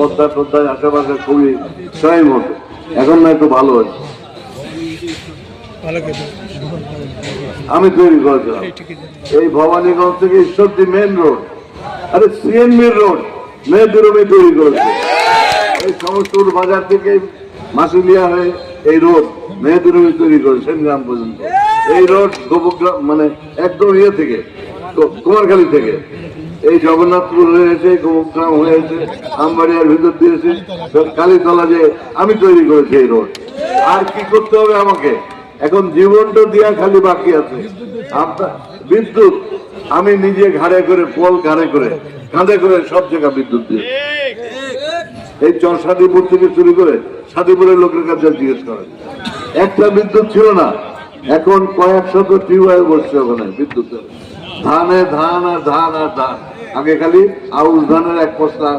পদ্মা টদ্মায় আশেপাশে খুবই টাইম হতো এখন না একটু ভালো আছে আমি তৈরি করেছিলাম। এই ভবানীগঞ্জ থেকে ঈশ্বরদী মেন রোড আরে সিএনবির রোড মেয়েদের আমি তৈরি করেছি। এই সমস্ত বাজার থেকে মাসুলিয়া হয়ে এই রোড মেয়েদের আমি তৈরি করেছি সেনগ্রাম পর্যন্ত। এই রোড গোপগ্রাম মানে একদম ইয়ে থেকে কুমারখালী থেকে। এই জগন্নাথপুর হয়েছে গোপগ্রাম হয়েছে, আমবাড়িয়ার ভিতর দিয়েছে কালীতলা যে আমি তৈরি করেছি এই রোড। আর কি করতে হবে আমাকে? এখন জীবনটা দিয়া খালি বাকি আছে। বিদ্যুৎ, আমি নিজে ঘাড়ে করে, পোল ঘাড়ে করে, কাঁধে করে সব জায়গা বিদ্যুৎ দিয়ে। এই চর সাদিপুর থেকে শুরু করে সাদিপুরের লোকের কাছে জিজ্ঞেস করেন একটা বিদ্যুৎ ছিল না, এখন কয়েক শত টিউবওয়েল বসছে ওখানে বিদ্যুতের। ধানে ধান আর ধান আর ধান। আগে খালি আউস ধানের এক বস্তা